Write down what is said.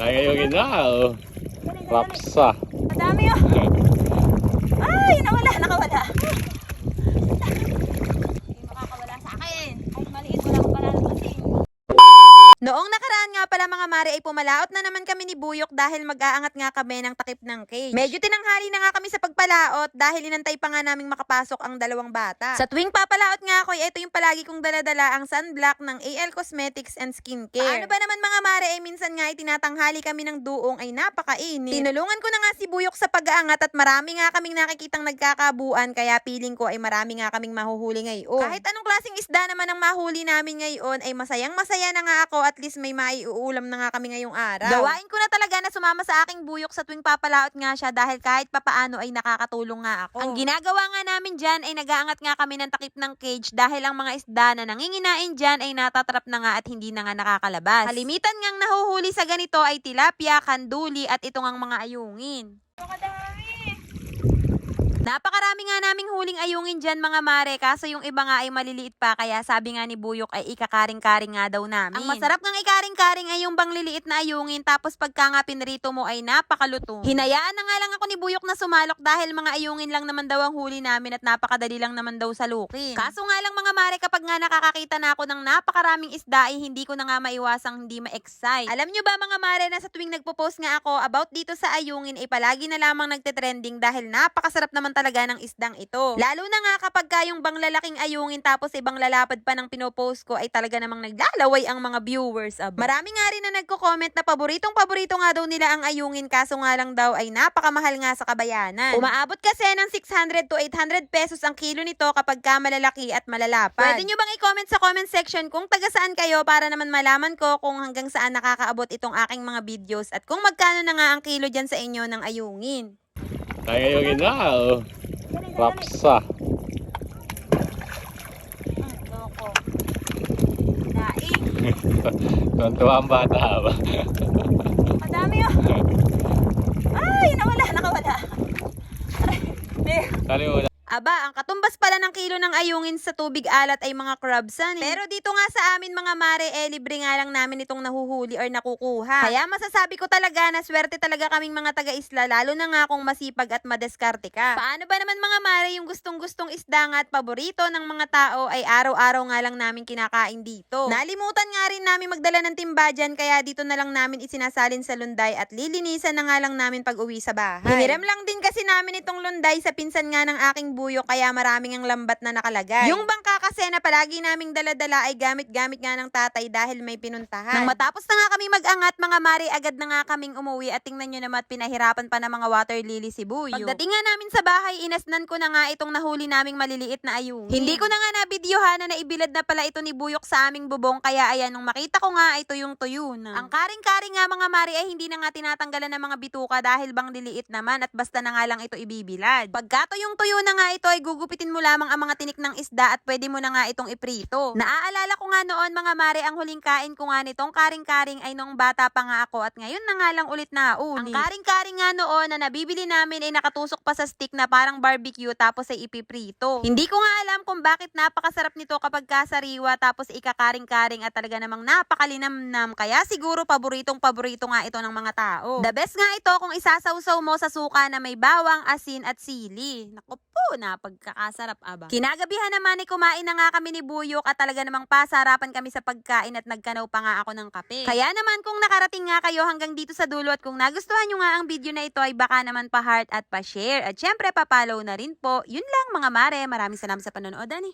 Kaya yung ina, oh. Rapsa. Madami oh. Ay, nawala, nakawala. Hindi makakawala sa akin. Ay, maliit, wala akong palalabasin. Noong nakaraan nga pala mga mare ay pumalaot na naman kami ni Buyok dahil mag-aangat nga kami ng takip ng cage. Medyo tinanghali na nga kami sa pagpalaot dahil inantay pa nga naming makapasok ang dalawang bata. Sa tuwing papalaot nga ako, ito yung palagi kong daladala ang sunblock ng AL Cosmetics and Skincare. Paano ba naman mga mare ay minsan nga ay tinatanghali kami ng duong ay napakainit. Tinulungan ko na nga si Buyok sa pag-aangat at marami nga kaming nakikitang nagkakabuan kaya feeling ko ay marami nga kaming mahuhuli ngayon. Kahit anong klaseng isda naman ang mahuli namin ngayon ay masayang masaya na nga ako at least may maiuulam na nga kami ngayong araw. Gawain ko na talaga na sumama sa aking buyok sa tuwing papalaot nga siya dahil kahit papaano ay nakakatulong nga ako. Ang ginagawa nga namin dyan ay nagaangat nga kami ng takip ng cage dahil ang mga isda na nanginginain dyan ay natatrap na nga at hindi na nga nakakalabas. Kalimitan ngang nahuhuli sa ganito ay tilapia, kanduli at itong ang mga ayungin. Napakarami nga naming huling ayungin dyan mga mare, kaso yung iba nga ay maliliit pa, kaya sabi nga ni Buyok ay ikakaring-karing nga daw namin. Ang masarap ng ikaring-karing ay yung bang liliit na ayungin, tapos pagka nga pinrito mo ay napakaluto. Hinayaan na nga lang ako ni Buyok na sumalok dahil mga ayungin lang naman daw ang huli namin at napakadali lang naman daw salukin. Kaso nga lang mga mare, kapag nga nakakakita na ako ng napakaraming isda ay hindi ko na nga maiwasang hindi ma-excite. Alam nyo ba mga mare na sa tuwing nagpo-post nga ako about dito sa ayungin ay palagi na lamang nagte-trending dahil napakasarap naman talaga ng isdang ito. Lalo na nga kapag ka yung bang lalaking ayungin tapos ibang lalapad pa ng pinopost ko ay talaga namang naglalaway ang mga viewers. Aba. Marami nga rin na nagko-comment na paboritong paborito nga daw nila ang ayungin kaso nga lang daw ay napakamahal nga sa kabayanan. Umaabot kasi ng 600 to 800 pesos ang kilo nito kapag ka malalaki at malalapad. Pwede nyo bang i-comment sa comment section kung taga saan kayo para naman malaman ko kung hanggang saan nakakaabot itong aking mga videos at kung magkano na nga ang kilo dyan sa inyo ng ayungin. Kaya yung ina, oh. Rapsa. Tuntua ang bata ba? Madami oh. Ay, nawala, nakawala. Aray. Sali mo Aba, ang katumbas pala ng kilo ng ayungin sa tubig alat ay mga crabsan eh. Pero dito nga sa amin mga mare, eh, libre nga lang namin itong nahuhuli or nakukuha. Kaya masasabi ko talaga na swerte talaga kaming mga taga-isla, lalo na nga kung masipag at madeskarte ka. Paano ba naman mga mare yung gustong-gustong isda nga at paborito ng mga tao ay araw-araw nga lang namin kinakain dito. Nalimutan nga rin namin magdala ng timba dyan, kaya dito na lang namin isinasalin sa lunday at lilinisan na nga lang namin pag uwi sa bahay. Hiniram lang din kasi namin itong lunday sa pinsan nga ng aking buyo kaya maraming ang lambat na nakalagay. Yung bangka kasi na palagi naming daladala ay gamit-gamit nga ng tatay dahil may pinuntahan. Nang matapos na nga kami mag-angat, mga mari, agad na nga kaming umuwi at tingnan nyo naman at pinahirapan pa ng mga water lily si Buyo. Pagdating nga namin sa bahay, inasnan ko na nga itong nahuli naming maliliit na ayungin. Hindi ko na nga nabidyohan na naibilad na pala ito ni Buyok sa aming bubong kaya ayan, nung makita ko nga ay tuyong-tuyo na. Ang karing-karing nga mga mari ay hindi na nga tinatanggalan ng mga bituka dahil bang liliit naman at basta na nga lang ito ibibilad. Pagka tuyong-tuyo na nga ito ay gugupitin mo lamang ang mga tinik ng isda at pwede na nga itong iprito. Naaalala ko nga noon mga mare ang huling kain ko nga nitong karing-karing ay nung bata pa nga ako at ngayon na nga lang ulit na uli. Ang karing-karing nga noon na nabibili namin ay nakatusok pa sa stick na parang barbecue tapos ay ipiprito. Hindi ko nga alam kung bakit napakasarap nito kapag kasariwa tapos ikakaring-karing at talaga namang napakalinamnam kaya siguro paboritong paborito nga ito ng mga tao. The best nga ito kung isasawsaw mo sa suka na may bawang, asin at sili. Naku po, napagkakasarap aba. Kinagabihan naman ay kumain na nga kami ni Buyok at talaga namang pasarapan kami sa pagkain at nagkanaw pa nga ako ng kape. Kaya naman kung nakarating nga kayo hanggang dito sa dulo at kung nagustuhan nyo nga ang video na ito ay baka naman pa-heart at pa-share. At syempre pa-follow na rin po. Yun lang mga mare. Maraming salamat sa panonood ani.